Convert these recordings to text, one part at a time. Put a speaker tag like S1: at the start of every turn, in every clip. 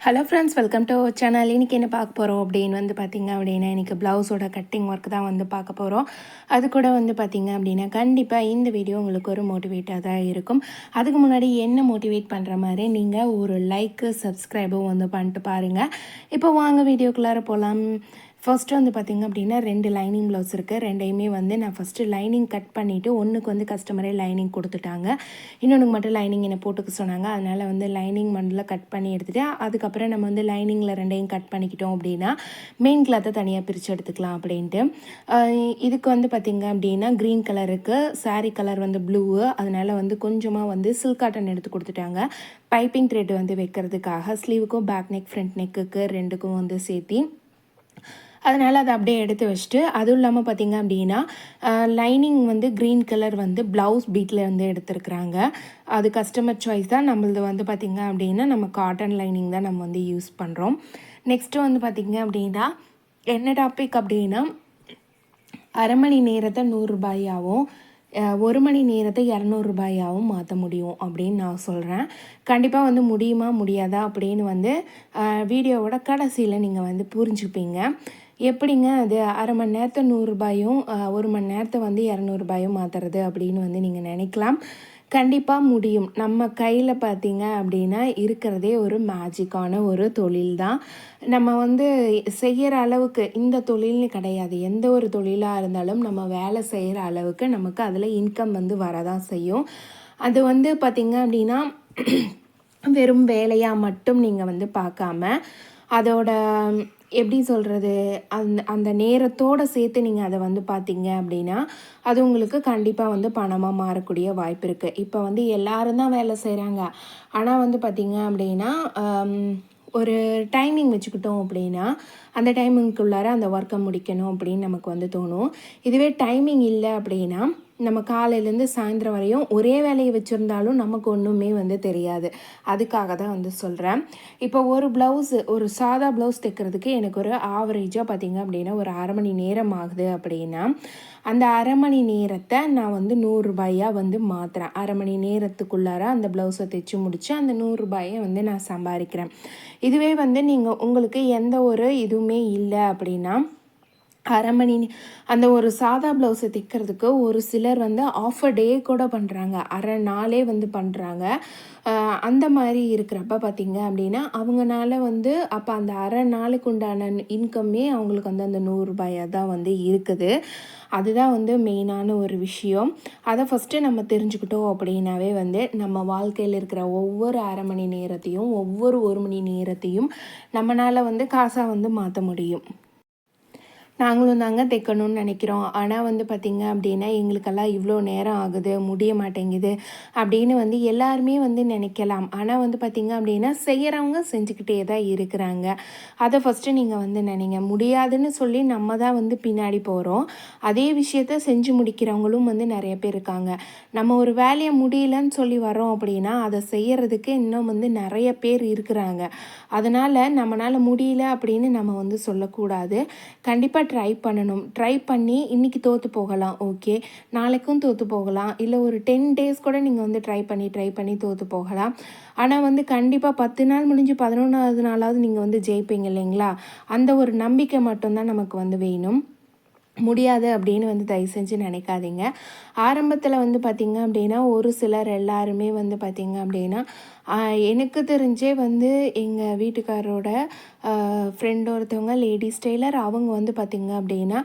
S1: Hello friends welcome to channel இன்றைக்கி என்ன பார்க்க போகிறோம் அப்படின்னு வந்து பார்த்திங்க அப்படின்னா இன்றைக்கி ப்ளவுஸோட கட்டிங் ஒர்க் தான் வந்து பார்க்க போகிறோம் அது கூட வந்து பார்த்திங்க அப்படின்னா கண்டிப்பாக இந்த வீடியோ உங்களுக்கு ஒரு மோட்டிவேட்டாக தான் இருக்கும். அதுக்கு முன்னாடி என்ன மோட்டிவேட் பண்ணுற மாதிரி நீங்கள் ஒரு லைக்கு சப்ஸ்கிரைபும் வந்து பண்ணிட்டு பாருங்கள் இப்போ வாங்க வீடியோக்குள்ளார போகலாம் ஃபர்ஸ்ட்டு வந்து பார்த்திங்க அப்படின்னா ரெண்டு லைனிங் ப்ளவுஸ் இருக்குது ரெண்டையுமே வந்து நான் ஃபஸ்ட்டு லைனிங் கட் பண்ணிவிட்டு ஒன்றுக்கு வந்து கஸ்டமரே லைனிங் கொடுத்துட்டாங்க. இன்னொன்றுக்கு மட்டும் லைனிங் என்னை போட்டுக்க சொன்னாங்க. அதனால் வந்து லைனிங் மண்டில் கட் பண்ணி எடுத்துகிட்டு அதுக்கப்புறம் நம்ம வந்து லைனிங்கில் ரெண்டையும் கட் பண்ணிக்கிட்டோம் அப்படின்னா மெயின் கிளாத்தை தனியாக பிரித்து எடுத்துக்கலாம் அப்படின்ட்டு. இதுக்கு வந்து பார்த்திங்க அப்படின்னா க்ரீன் கலருக்கு சாரீ கலர் வந்து ப்ளூவு அதனால் வந்து கொஞ்சமாக வந்து சில்க் காட்டன் எடுத்து கொடுத்துட்டாங்க. பைப்பிங் த்ரெட் வந்து வைக்கிறதுக்காக ஸ்லீவுக்கும் பேக் நெக் ஃப்ரண்ட் நெக்குக்கு ரெண்டுக்கும் வந்து சேர்த்தி அதனால் அதை அப்படியே எடுத்து வச்சுட்டு அதுவும் இல்லாமல் பார்த்தீங்க அப்படின்னா லைனிங் வந்து க்ரீன் கலர் வந்து ப்ளவுஸ் பீட்டில் வந்து எடுத்துருக்குறாங்க. அது கஸ்டமர் சாய்ஸ் தான். நம்மளது வந்து பார்த்திங்க அப்படின்னா நம்ம காட்டன் லைனிங் தான் நம்ம வந்து யூஸ் பண்ணுறோம் நெக்ஸ்ட்டு வந்து பார்த்திங்க அப்படின்னா என்ன டாபிக் அப்படின்னா அரை மணி நேரத்தை நூறுரூபாயாகவும் ஒரு மணி நேரத்தை இரநூறுபாயாகவும் மாற்ற முடியும் அப்படின்னு நான் சொல்கிறேன் கண்டிப்பாக வந்து முடியுமா முடியாதா அப்படின்னு வந்து வீடியோவோட கடைசியில் நீங்கள் வந்து புரிஞ்சுப்பீங்க. எப்படிங்க அது அரை மணி நேரத்தை நூறுரூபாயும் ஒரு மணி நேரத்தை வந்து இரநூறுபாயும் மாற்றுறது அப்படின்னு வந்து நீங்கள் நினைக்கலாம். கண்டிப்பாக முடியும். நம்ம கையில் பார்த்தீங்க அப்படின்னா இருக்கிறதே ஒரு மேஜிக்கான ஒரு தொழில் தான். நம்ம வந்து செய்கிற அளவுக்கு இந்த தொழில்னு கிடையாது. எந்த ஒரு தொழிலாக இருந்தாலும் நம்ம வேலை செய்கிற அளவுக்கு நமக்கு அதில் இன்கம் வந்து வரதான் செய்யும். அது வந்து பார்த்திங்க அப்படின்னா வெறும் வேலையாக மட்டும் நீங்கள் வந்து பார்க்காம அதோட எப்படி சொல்கிறது அந்த அந்த நேரத்தோடு சேர்த்து நீங்கள் அதை வந்து பார்த்தீங்க அப்படின்னா அது உங்களுக்கு கண்டிப்பாக வந்து பணமாக மாறக்கூடிய வாய்ப்பு இருக்குது இப்போ வந்து எல்லோரும் தான் வேலை செய்கிறாங்க ஆனால் வந்து பார்த்திங்க அப்படின்னா ஒரு டைமிங் வச்சுக்கிட்டோம் அப்படின்னா அந்த டைமிங்க்குள்ளார அந்த ஒர்க்கை முடிக்கணும் அப்படின்னு நமக்கு வந்து தோணும். இதுவே டைமிங் இல்லை அப்படின்னா நம்ம காலையிலேருந்து சாயந்தரம் வரையும் ஒரே வேலையை வச்சுருந்தாலும் நமக்கு ஒன்றுமே வந்து தெரியாது. அதுக்காக தான் வந்து சொல்கிறேன் இப்போ ஒரு ப்ளவுஸு ஒரு சாதா ப்ளவுஸ் தைக்கிறதுக்கு எனக்கு ஒரு ஆவரேஜாக பார்த்தீங்க அப்படின்னா ஒரு அரை மணி நேரம் ஆகுது அப்படின்னா அந்த அரை மணி நேரத்தை நான் வந்து நூறுரூபாயாக வந்து மாற்றுறேன் அரை மணி நேரத்துக்குள்ளார அந்த ப்ளவுஸை தைச்சு முடித்து அந்த நூறுரூபாயை வந்து நான் சம்பாதிக்கிறேன். இதுவே வந்து நீங்கள் உங்களுக்கு எந்த ஒரு இதுவுமே இல்லை அப்படின்னா அரை மணி அந்த ஒரு சாதா ப்ளவுஸை தைக்கிறதுக்கு ஒரு சிலர் வந்து ஆஃப் அ டே கூட பண்ணுறாங்க அரை நாளே வந்து பண்ணுறாங்க அந்த மாதிரி இருக்கிறப்ப பார்த்தீங்க அப்படின்னா அவங்கனால வந்து அப்போ அந்த அரை நாளுக்கு உண்டான இன்கம்மே அவங்களுக்கு வந்து அந்த நூறுரூபாயாக தான் வந்து இருக்குது. அதுதான் வந்து மெயினான ஒரு விஷயம். அதை ஃபஸ்ட்டு நம்ம தெரிஞ்சுக்கிட்டோம் அப்படின்னாவே வந்து நம்ம வாழ்க்கையில் இருக்கிற ஒவ்வொரு அரை மணி நேரத்தையும் ஒவ்வொரு ஒரு மணி நேரத்தையும் நம்மளால் வந்து காசாக வந்து மாற்ற முடியும். நாங்களும் தாங்க தைக்கணும்னு நினைக்கிறோம். ஆனால் வந்து பார்த்திங்க அப்படின்னா எங்களுக்கெல்லாம் இவ்வளோ நேரம் ஆகுது முடிய மாட்டேங்குது அப்படின்னு வந்து எல்லாருமே வந்து நினைக்கலாம். ஆனால் வந்து பார்த்திங்க அப்படின்னா செய்கிறவங்க செஞ்சுக்கிட்டே தான் இருக்கிறாங்க. அதை ஃபஸ்ட்டு நீங்கள் வந்து நினைங்க. முடியாதுன்னு சொல்லி நம்ம தான் வந்து பின்னாடி போகிறோம் அதே விஷயத்த செஞ்சு முடிக்கிறவங்களும் வந்து நிறைய பேர் இருக்காங்க. நம்ம ஒரு வேலையை முடியலன்னு சொல்லி வரோம் அப்படின்னா அதை செய்கிறதுக்கு இன்னும் வந்து நிறைய பேர் இருக்கிறாங்க. அதனால் நம்மளால் முடியல அப்படின்னு நம்ம வந்து சொல்லக்கூடாது. கண்டிப்பாக ட்ரை பண்ணணும். ட்ரை பண்ணி இன்றைக்கி தோற்று போகலாம் ஓகே நாளைக்கும் தோற்று போகலாம். இல்லை ஒரு டென் டேஸ் கூட நீங்கள் வந்து ட்ரை பண்ணி ட்ரை பண்ணி தோற்று போகலாம். ஆனால் வந்து கண்டிப்பாக பத்து நாள் முடிஞ்சு பதினொன்றாவது நாளாவது நீங்கள் வந்து ஜெயிப்பீங்க இல்லைங்களா? அந்த ஒரு நம்பிக்கை மட்டும்தான் நமக்கு வந்து வேணும். முடியாது அப்படின்னு வந்து தயவு செஞ்சு நினைக்காதீங்க. ஆரம்பத்தில் வந்து பார்த்திங்க அப்படின்னா ஒரு சிலர் எல்லாருமே வந்து பார்த்திங்க அப்படின்னா எனக்கு தெரிஞ்சே வந்து எங்கள் வீட்டுக்காரரோட ஃப்ரெண்ட் ஒருத்தவங்க லேடிஸ் டெய்லர் அவங்க வந்து பார்த்திங்க அப்படின்னா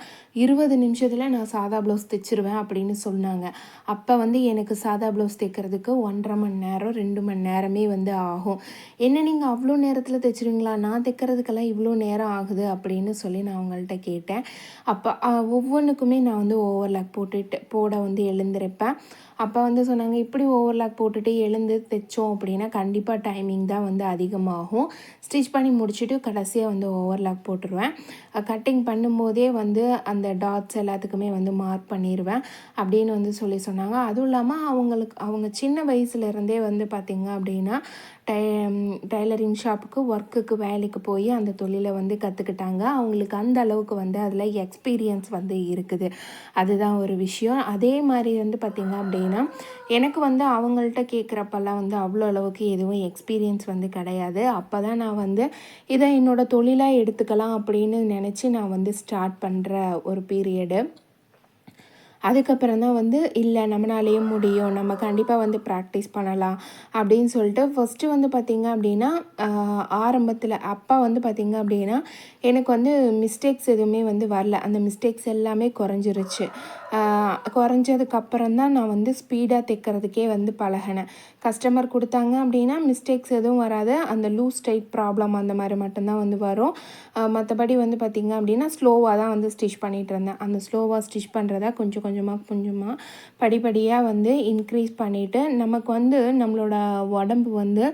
S1: இருபது நிமிஷத்தில் நான் சாதா ப்ளவுஸ் தைச்சிருவேன் அப்படின்னு சொன்னாங்க. அப்போ வந்து எனக்கு சாதா ப்ளவுஸ் தைக்கிறதுக்கு ஒன்றரை மணி நேரம் ரெண்டு மணி நேரமே வந்து ஆகும். என்ன நீங்கள் அவ்வளோ நேரத்தில் தைச்சிருவீங்களா? நான் தைக்கிறதுக்கெல்லாம் இவ்வளோ நேரம் ஆகுது அப்படின்னு சொல்லி நான் அவங்கள்ட்ட கேட்டேன். அப்போ ஒவ்வொன்றுக்குமே நான் வந்து ஓவர்லாக் போட்டுட்டு போட வந்து எழுந்திருப்பேன். அப்போ வந்து சொன்னாங்க இப்படி ஓவர்லாக் போட்டுட்டு எழுந்து தைச்சோம் அப்படின்னா கண்டிப்பாக டைமிங் தான் வந்து அதிகமாகும். ஸ்டிச் பண்ணி முடிச்சுட்டு கடைசியாக வந்து ஓவர்லாக் போட்டுருவேன். கட்டிங் பண்ணும்போதே வந்து அந்த டாட்ஸ் எல்லாத்துக்குமே வந்து மார்க் பண்ணிடுவேன் அப்படின்னு வந்து சொல்லி சொன்னாங்க. அதுவும் இல்லாமல் அவங்களுக்கு அவங்க சின்ன வயசுலேருந்தே வந்து பார்த்திங்க அப்படின்னா டை டைலரிங் ஷாப்புக்கு ஒர்க்குக்கு வேலைக்கு போய் அந்த தொழிலை வந்து கற்றுக்கிட்டாங்க அவங்களுக்கு அந்த அளவுக்கு வந்து அதில் எக்ஸ்பீரியன்ஸ் வந்து இருக்குது. அதுதான் ஒரு விஷயம். அதே மாதிரி வந்து பார்த்திங்க அப்படின்னா எனக்கு வந்து அவங்கள்ட்ட கேட்குறப்பெல்லாம் வந்து அவ்வளோ அளவுக்கு எதுவும் எக்ஸ்பீரியன்ஸ் வந்து கிடையாது. அப்போ தான் நான் வந்து இதை என்னோடய தொழிலாக எடுத்துக்கலாம் அப்படின்னு நினச்சி நான் வந்து ஸ்டார்ட் பண்ணுற ஒரு பீரியடு அதுக்கப்புறம் தான் வந்து இல்லை நம்மளாலேயே முடியும். நம்ம கண்டிப்பாக வந்து ப்ராக்டிஸ் பண்ணலாம். அப்படின்னு சொல்லிட்டு ஃபஸ்ட்டு வந்து பார்த்திங்க அப்படின்னா ஆரம்பத்தில் அப்பா வந்து பார்த்திங்க அப்படின்னா எனக்கு வந்து மிஸ்டேக்ஸ் எதுவுமே வந்து வரல. அந்த மிஸ்டேக்ஸ் எல்லாமே குறைஞ்சிருச்சு. குறைஞ்சதுக்கப்புறம் தான் நான் வந்து ஸ்பீடாக தைக்கிறதுக்கே வந்து பழகினேன். கஸ்டமர் கொடுத்தாங்க அப்படின்னா மிஸ்டேக்ஸ் எதுவும் வராது. அந்த லூஸ் டைட் ப்ராப்ளம் அந்த மாதிரி மட்டும்தான் வந்து வரும். மற்றபடி வந்து பார்த்திங்க அப்படின்னா ஸ்லோவாக தான் வந்து ஸ்டிச் பண்ணிகிட்டு இருந்தேன். அந்த ஸ்லோவாக ஸ்டிச் பண்ணுறதா கொஞ்சம் கொஞ்சமாக கொஞ்சமாக படிப்படியாக வந்து இன்க்ரீஸ் பண்ணிவிட்டு நமக்கு வந்து நம்மளோட உடம்பு வந்து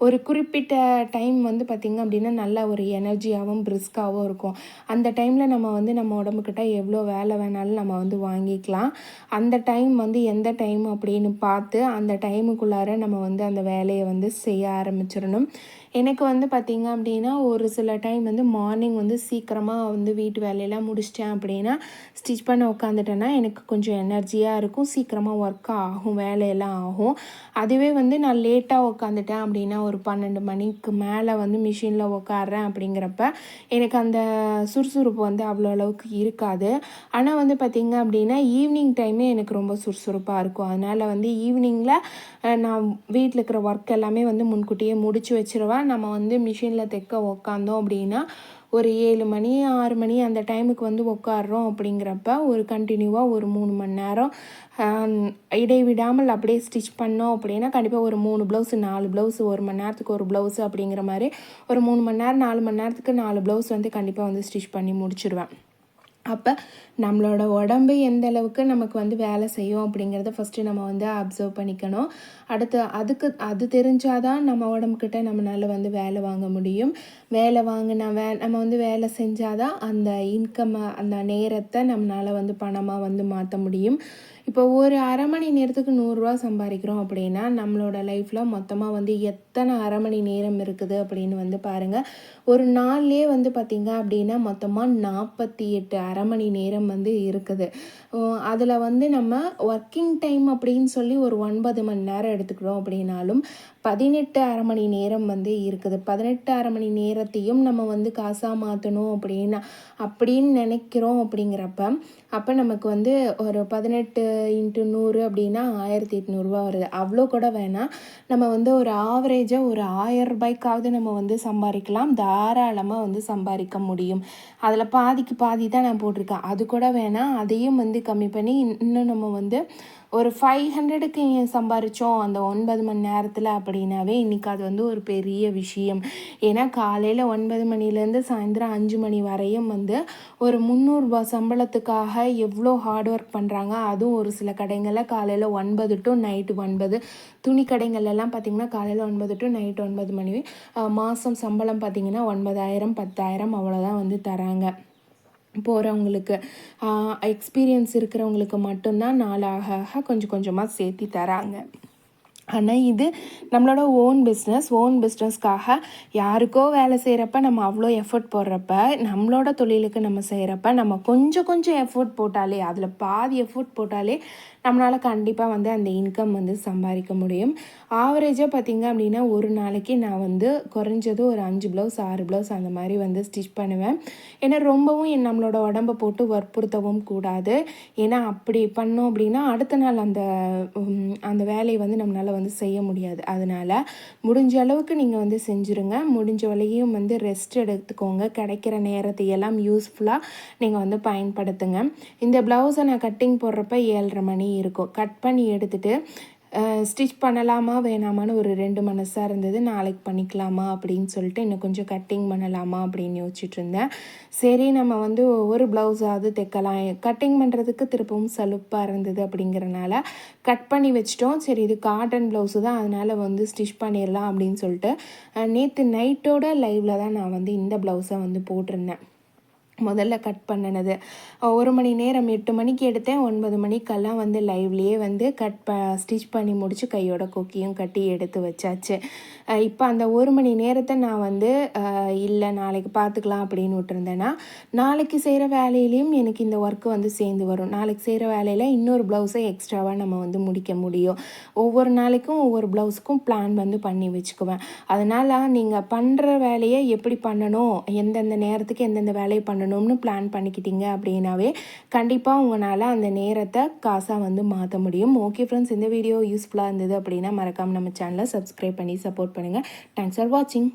S1: ஒரு குறிப்பிட்ட டைம் வந்து பார்த்திங்க அப்படின்னா நல்ல ஒரு எனர்ஜியாகவும் பிரிஸ்காகவும் இருக்கும். அந்த டைமில் நம்ம வந்து நம்ம உடம்புக்கிட்ட எவ்வளோ வேலை வேணாலும் நம்ம வந்து வாங்கிக்கலாம். அந்த டைம் வந்து எந்த டைம் அப்படின்னு பார்த்து அந்த டைமுக்குள்ளார நம்ம வந்து அந்த வேலையை வந்து செய்ய ஆரம்பிச்சிடணும். எனக்கு வந்து பார்த்திங்க அப்படின்னா ஒரு சில டைம் வந்து மார்னிங் வந்து சீக்கிரமாக வந்து வீட்டு வேலையெல்லாம் முடிச்சிட்டேன் அப்படின்னா ஸ்டிச் பண்ண உட்காந்துட்டேன்னா எனக்கு கொஞ்சம் எனர்ஜியாக இருக்கும். சீக்கிரமாக ஒர்க் ஆகும் வேலையெல்லாம் ஆகும். அதுவே வந்து நான் லேட்டாக உட்காந்துட்டேன் அப்படின்னா ஒரு பன்னெண்டு மணிக்கு மேலே வந்து மிஷினில் உட்காடுறேன் அப்படிங்கிறப்ப எனக்கு அந்த சுறுசுறுப்பு வந்து அவ்வளோ அளவுக்கு இருக்காது. ஆனால் வந்து பார்த்திங்க அப்படின்னா ஈவினிங் டைமே எனக்கு ரொம்ப சுறுசுறுப்பாக இருக்கும். அதனால் வந்து ஈவினிங்கில் நான் வீட்டில் இருக்கிற ஒர்க் எல்லாமே வந்து முன்கூட்டியே முடிச்சு வச்சுருவேன். நம்ம வந்து மிஷினில் தைக்க உக்காந்தோம் அப்படின்னா ஒரு ஏழு மணி ஆறு மணி அந்த டைமுக்கு வந்து உட்காடுறோம் அப்படிங்கிறப்ப ஒரு கண்டினியூவாக ஒரு மூணு மணி நேரம் இடைவிடாமல் அப்படியே ஸ்டிச் பண்ணோம் அப்படின்னா கண்டிப்பாக ஒரு மூணு ப்ளவுஸு நாலு ப்ளவுஸு ஒரு மணி நேரத்துக்கு ஒரு ப்ளவுஸு அப்படிங்கிற மாதிரி ஒரு மூணு மணி நேரம் நாலு மணி நேரத்துக்கு நாலு ப்ளவுஸ் வந்து கண்டிப்பாக வந்து ஸ்டிச் பண்ணி முடிச்சிடுவேன் அப்போ நம்மளோட உடம்பு எந்த அளவுக்கு நமக்கு வந்து வேலை செய்யும் அப்படிங்கிறத ஃபஸ்ட்டு நம்ம வந்து அப்சர்வ் பண்ணிக்கணும். அடுத்து அதுக்கு அது தெரிஞ்சாதான் நம்ம உடம்புக்கிட்ட நம்மளால் வந்து வேலை வாங்க முடியும். வேலை வாங்கினா வே நம்ம வந்து வேலை செஞ்சாதான் அந்த இன்கம்மை அந்த நேரத்தை நம்மளால் வந்து பணமாக வந்து மாற்ற முடியும். இப்போ ஒரு அரை மணி நேரத்துக்கு நூறுரூவா சம்பாதிக்கிறோம் அப்படின்னா நம்மளோட லைஃப்பில் மொத்தமாக வந்து எத்தனை அரை மணி நேரம் இருக்குது அப்படின்னு வந்து பாருங்கள் ஒரு நாள்லேயே வந்து பார்த்திங்க அப்படின்னா மொத்தமாக நாற்பத்தி எட்டு அரை மணி நேரம் வந்து இருக்குது. அதில் வந்து நம்ம ஒர்க்கிங் டைம் அப்படின்னு சொல்லி ஒரு ஒன்பது மணி நேரம் எடுத்துக்கிறோம் அப்படின்னாலும் பதினெட்டு அரை மணி நேரம் வந்து இருக்குது. பதினெட்டு அரை மணி நேரம் நேரத்தையும் நம்ம வந்து காசாக மாற்றணும் அப்படின்னா அப்படின்னு நினைக்கிறோம் அப்படிங்கிறப்ப அப்போ நமக்கு வந்து ஒரு பதினெட்டு இன்ட்டு நூறு அப்படின்னா ஆயிரத்தி எட்நூறுரூவா வருது. அவ்வளோ கூட வேணாம் நம்ம வந்து ஒரு ஆவரேஜாக ஒரு ஆயிரம் ரூபாய்க்காவது நம்ம வந்து சம்பாதிக்கலாம். தாராளமாக வந்து சம்பாதிக்க முடியும். அதில் பாதிக்கு பாதி தான் நான் போட்டிருக்கேன். அது கூட வேணாம் அதையும் வந்து கம்மி பண்ணி இன்னும் நம்ம வந்து ஒரு ஃபைவ் ஹண்ட்ரடுக்கு சம்பாரித்தோம் அந்த ஒன்பது மணி நேரத்தில் அப்படின்னாவே இன்றைக்கி அது வந்து ஒரு பெரிய விஷயம். ஏன்னா காலையில் ஒன்பது மணிலேருந்து சாயந்தரம் அஞ்சு மணி வரையும் வந்து ஒரு முந்நூறுரூபா சம்பளத்துக்காக எவ்வளோ ஹார்ட் ஒர்க் பண்ணுறாங்க அதுவும் ஒரு சில கடைங்களில் காலையில் ஒன்பது டு நைட்டு ஒன்பது. துணி கடைங்கள்லாம் பார்த்திங்கன்னா காலையில் ஒன்பது டு நைட்டு ஒன்பது மணி மாதம் சம்பளம் பார்த்திங்கன்னா ஒன்பதாயிரம் பத்தாயிரம் அவ்வளோதான் வந்து தராங்க. போகிறவங்களுக்கு எக்ஸ்பீரியன்ஸ் இருக்கிறவங்களுக்கு மட்டும்தான் நாளாக ஆக கொஞ்சம் கொஞ்சமாக சேர்த்தி தராங்க. ஆனால் இது நம்மளோட ஓன் பிஸ்னஸ் ஓன் பிஸ்னஸ்க்காக யாருக்கோ வேலை செய்கிறப்ப நம்ம அவ்வளோ எஃபர்ட் போடுறப்ப நம்மளோட தொழிலுக்கு நம்ம செய்கிறப்ப நம்ம கொஞ்சம் கொஞ்சம் எஃபோர்ட் போட்டாலே அதில் பாதி எஃபோர்ட் போட்டாலே நம்மளால் கண்டிப்பாக வந்து அந்த இன்கம் வந்து சம்பாதிக்க முடியும். ஆவரேஜாக பார்த்திங்க அப்படின்னா ஒரு நாளைக்கு நான் வந்து குறைஞ்சது ஒரு அஞ்சு ப்ளவுஸ் ஆறு ப்ளவுஸ் அந்த மாதிரி வந்து ஸ்டிச் பண்ணுவேன். ஏன்னா ரொம்பவும் என் நம்மளோட உடம்பை போட்டு வற்புறுத்தவும் கூடாது. ஏன்னா அப்படி பண்ணோம் அப்படின்னா அடுத்த நாள் அந்த அந்த வேலையை வந்து நம்மளால் வந்து செய்ய முடியாது. அதனால் முடிஞ்ச அளவுக்கு நீங்கள் வந்து செஞ்சுருங்க. முடிஞ்ச வழியும் வந்து ரெஸ்ட் எடுத்துக்கோங்க. கிடைக்கிற நேரத்தை எல்லாம் யூஸ்ஃபுல்லாக நீங்கள் வந்து பயன்படுத்துங்க. இந்த ப்ளவுஸை நான் கட்டிங் போடுறப்ப ஏழரை மணி இருக்கும். கட் பண்ணி எடுத்துகிட்டு ஸ்டிச் பண்ணலாமா வேணாமான்னு ஒரு ரெண்டு மனசாக இருந்தது. நாளைக்கு பண்ணிக்கலாமா அப்படின்னு சொல்லிட்டு இன்னும் கொஞ்சம் கட்டிங் பண்ணலாமா அப்படின்னு யோசிச்சுட்டு இருந்தேன். சரி நம்ம வந்து ஒவ்வொரு ப்ளவுஸாவது தைக்கலாம். கட்டிங் பண்ணுறதுக்கு திருப்பவும் சலுப்பாக இருந்தது அப்படிங்கிறனால கட் பண்ணி வச்சிட்டோம். சரி இது காட்டன் ப்ளவுஸு தான். அதனால் வந்து ஸ்டிச் பண்ணிடலாம் அப்படின்னு சொல்லிட்டு நேற்று நைட்டோட லைவில் தான் நான் வந்து இந்த ப்ளவுஸை வந்து போட்டிருந்தேன். முதல்ல கட் பண்ணினது. ஒரு மணி நேரம் எட்டு மணிக்கு எடுத்தேன். ஒன்பது மணிக்கெல்லாம் வந்து லைவ்லேயே வந்து கட் ப ஸ்டிச் பண்ணி முடித்து கையோட கொக்கியும் கட்டி எடுத்து வச்சாச்சு. இப்போ அந்த ஒரு மணி நேரத்தை நான் வந்து இல்லை நாளைக்கு பார்த்துக்கலாம் அப்படின்னு விட்டுருந்தேன்னா நாளைக்கு செய்கிற வேலையிலையும் எனக்கு இந்த ஒர்க்கு வந்து சேர்ந்து வரும். நாளைக்கு செய்கிற வேலையில் இன்னொரு ப்ளவுஸை எக்ஸ்ட்ராவாக நம்ம வந்து முடிக்க முடியும். ஒவ்வொரு நாளைக்கும் ஒவ்வொரு ப்ளவுஸுக்கும் பிளான் வந்து பண்ணி வச்சுக்குவேன். அதனால் நீங்கள் பண்ணுற வேலையை எப்படி பண்ணணும்? எந்தெந்த நேரத்துக்கு எந்தெந்த வேலையை பண்ணணும்? பண்ணணும்னு பிளான் பண்ணிக்கிட்டீங்க அப்படின்னாவே கண்டிப்பாக உங்களால் அந்த நேரத்தை காசாக வந்து மாற்ற முடியும். ஓகே ஃப்ரெண்ட்ஸ் இந்த வீடியோ யூஸ்ஃபுல்லாக இருந்தது அப்படின்னா மறக்காமல் நம்ம சேனலை சப்ஸ்கிரைப் பண்ணி சப்போர்ட் பண்ணுங்கள் தேங்க்ஸ் ஃபார் வாட்சிங்